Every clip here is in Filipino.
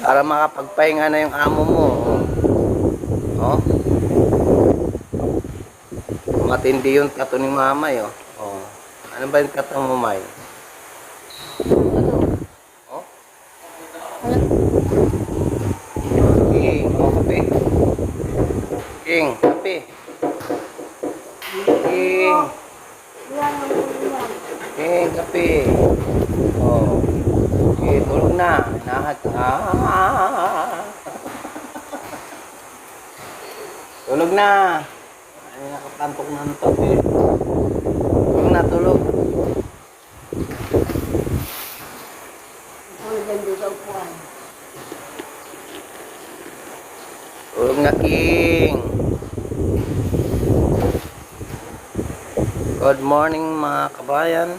Para makapagpahinga na yung amo mo. Oh. oh. Matindi yung tato ni mamay, oh. oh. Ano ba yung tato mo, May? Oh? King, oh, kape. King, kape. King. King, kape. Oh. Okay, tulog na. Ah. Tulog na. Ay, nakapantok na ng tabi. Tulog na, tulog. Tulog na, King. Good morning, mga kabayan.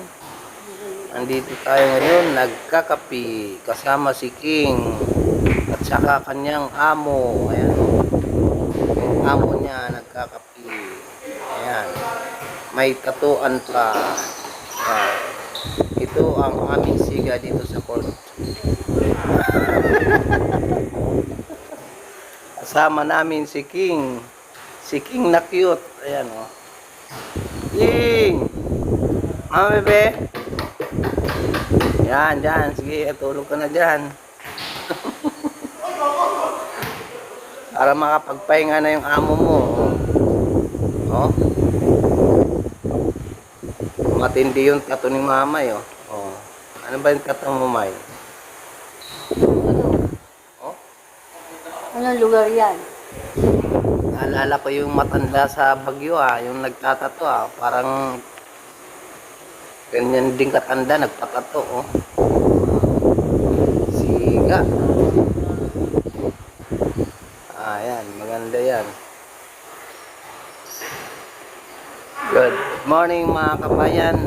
Andito tayo ngayon, nagkakapi kasama si King at saka kanyang amo. Ayan. Yung amo niya nagkakapi. Ayan. May tatuan pa. Ayan. Ito ang aming siga dito sa court. Kasama namin si King. Si King na cute. Ayan o. Oh. King! Mama bebe? Yan, dyan. Sige, tulog ka na dyan. Para makapagpahinga na yung amo mo. Oh. oh. Matindi yung tato ni mamay, oh. oh. Ano ba yung tato mo, May? Oh? Anong lugar yan? Naalala ko yung matanda sa Bagyo, ah. Yung nagtatato, ah. Parang ganyan din katanda, nagpatato, oh. Siga. Ah, yan. Maganda yan. Good morning mga kabayan.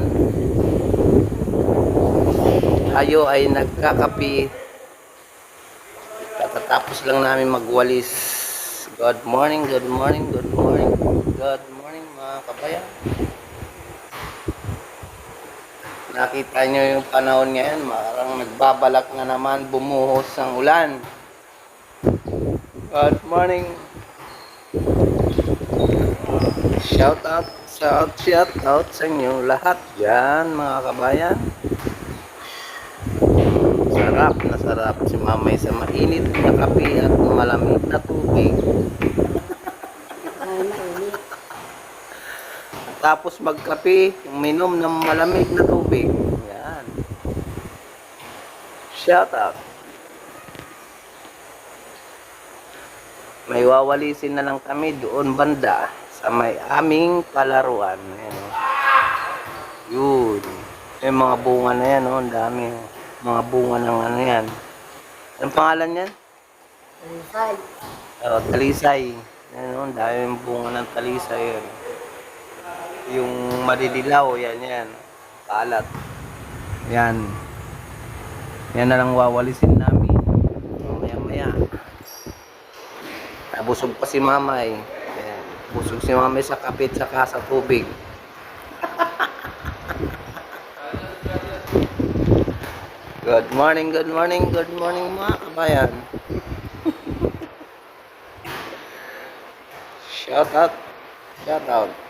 Tayo ay nagkakapi. Katatapos lang namin magwalis. Good morning, good morning, good morning. Good morning mga kabayan. Nakita nyo yung panahon ngayon, parang nagbabalak na naman bumuhos ang ulan. Good morning. Shout out, shout, shout out sa inyo lahat dyan mga kabayan. Sarap na sarap si mamay sa mainit na kape at malamig na tubig. Ay, mainit. Tapos magkape, minom ng malamig na tubig. Yan. Shout out. May wawalisin na lang kami doon banda sa may aming palaruan. Ayan. Yun. Yung mga bunga na yan, oh. Ang dami. oh. Mga bunga ng ano yan. Anong pangalan yan? Rizal. Oh, talisay. Yan, oh. Ang dami yung bunga ng talisay. Yan. Yung madidilaw, yan, yan. Kalat. Yan. Yan na lang wawalisin namin. Maya maya. Nabusog pa si mama eh. Ayan. Busog si mama sa kapit saka sa tubig. good morning, good morning, good morning mga kabayan. Shout out. Shout out.